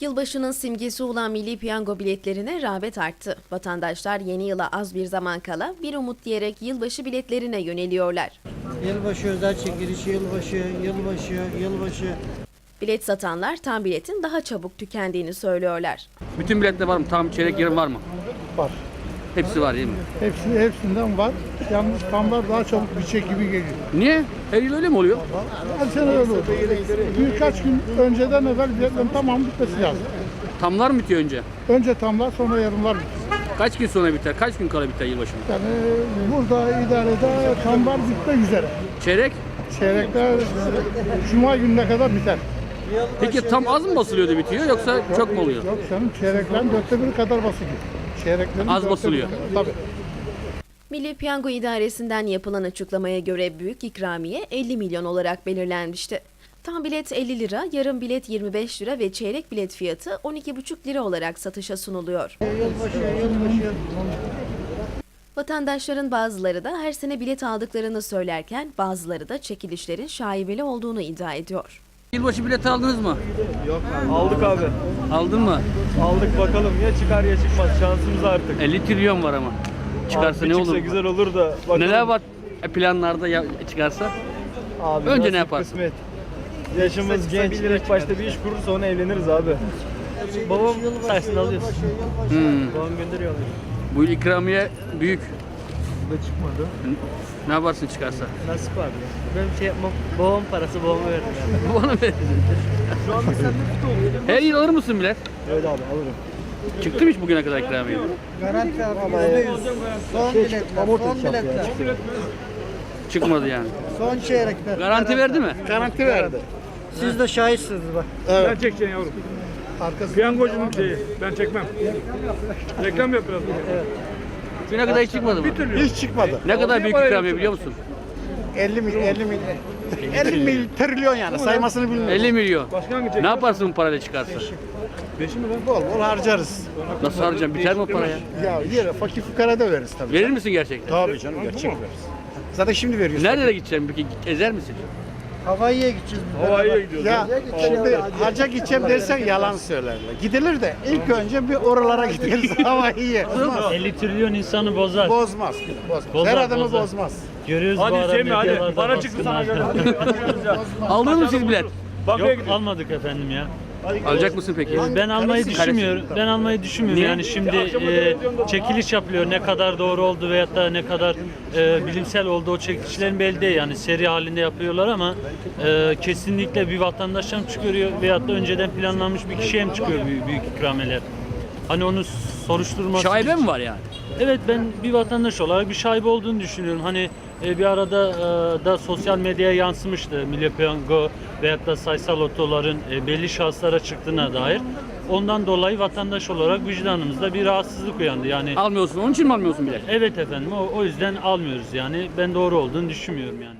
Yılbaşının simgesi olan milli piyango biletlerine rağbet arttı. Vatandaşlar yeni yıla az bir zaman kala bir umut diyerek yılbaşı biletlerine yöneliyorlar. Yılbaşı özel çekilişi, yılbaşı, yılbaşı, yılbaşı. Bilet satanlar tam biletin daha çabuk tükendiğini söylüyorlar. Bütün bilette var mı? Tam çeyrek yarım var mı? Var. Hepsi var değil mi? Hepsi, hepsinden var. Yalnız tamlar daha çabuk bitecek gibi geliyor. Niye? Her yıl öyle mi oluyor? Her sene öyle oldu. Birkaç gün önceden evvel biletlerin tamamı bitmesi lazım. Tamlar mı bitiyor önce? Önce tamlar sonra yarımlar bitiyor. Kaç gün sonra biter? Kaç gün kala biter yılbaşı? Yani burada idarede tamlar bitmek üzere. Çeyrek? Çeyrekler Cuma gününe kadar biter. Peki tam az mı basılıyor da bitiyor yoksa çok mu oluyor? Yok canım çeyreklerin dörtte biri kadar basılıyor. Çeyreklerin Az basılıyor. Tabii. Milli Piyango İdaresi'nden yapılan açıklamaya göre büyük ikramiye 50 milyon olarak belirlenmişti. Tam bilet 50 lira, yarım bilet 25 lira ve çeyrek bilet fiyatı 12,5 lira olarak satışa sunuluyor. Yılbaşı, yılbaşı. Vatandaşların bazıları da her sene bilet aldıklarını söylerken bazıları da çekilişlerin şaibeli olduğunu iddia ediyor. Yılbaşı bileti aldınız mı? Aldık abi. Aldın mı? Aldık bakalım ya çıkar ya çıkmaz. Şansımız artık. 50 trilyon var ama. Çıkarsa Abi ne çıksa olur? güzel olur da. Bakalım. Neler var planlarda ya çıkarsa? Abi, Önce ne nasip, yaparsın? Kısmet. Yaşımız genç. İlk başta bir iş kurur sonra evleniriz abi. Babam sayesinde alıyoruz. Hmm. Babam gönderiyor alıyor. Bu yıl ikramiye büyük. Da çıkmadı. Ne yaparsın çıkarsa? Nasip abi. Ben şey yapmam. Babam parası babama verdim yani. Bana verirsin. Şu anda sende tut oluyor. Her yıl alır mısın bilet? Evet abi alırım. Çıktı mı hiç bugüne kadar ikramiye? Garanti abi. Son biletler, son biletler. Çıkmadı yani. Son çeyrekler. Garanti verdi mi? Garanti verdi. Siz de şahitsiniz bak. Ben çekeceğim yavrum. Arkası Piyangocunun şeyi. Ben çekmem. Reklam yap biraz. Bugüne kadar hiç çıkmadı mı? Hiç çıkmadı. Ne kadar büyük ikramiye biliyor musun? 50 mil, 50 mil. 50 mil trilyon yani saymasını bilmiyorum. 50 milyon. Başka hangi çek? Ne yaparsın bu parayla çıkarsa? Beşi mi lan? Bol bol harcarız. Nasıl harcayacaksın? Biter mi o para ya? Ya yere fakir fukara da veririz tabii. Verir misin gerçekten? Tabii canım gerçek veririz. Zaten şimdi veriyoruz. Nerelere gideceksin peki? Ezer misin? Havaiye gideceğiz. biz Havaiye beraber. gidiyoruz. Ya şimdi hacca gideceğim dersen yalan söylerler. Gidilir de ilk önce bir oralara gideriz ama iyi. 50 trilyon insanı bozar. Bozmaz. Bozmaz. Her adamı bozmaz. Görüyoruz bu Hadi ara Semih hadi. medyalarda Para çıktı sana baskınlar. göre. Aldınız mı siz bilet? Yok gidiyoruz. almadık efendim ya. Alacak mısın peki? Ben almayı düşünmüyorum. Ben almayı düşünmüyorum. Niye? Yani şimdi e, çekiliş yapılıyor. Ne kadar doğru oldu veyahut da ne kadar e, bilimsel oldu o çekilişlerin belli değil. Yani seri halinde yapıyorlar ama e, kesinlikle bir vatandaşa mı çıkıyor veyahut da önceden planlanmış bir kişiye mi çıkıyor büyük, büyük ikrameler? Hani onu soruşturması Şaibe mi var yani? Evet ben bir vatandaş olarak bir şaibe olduğunu düşünüyorum. Hani e, bir arada e, da sosyal medyaya yansımıştı Milli Piyango veyahut da sayısal otoların e, belli şahıslara çıktığına dair. Ondan dolayı vatandaş olarak vicdanımızda bir rahatsızlık uyandı. Yani Almıyorsun. Onun için mi almıyorsun bilet? evet efendim o, o yüzden almıyoruz yani. Ben doğru olduğunu düşünmüyorum yani.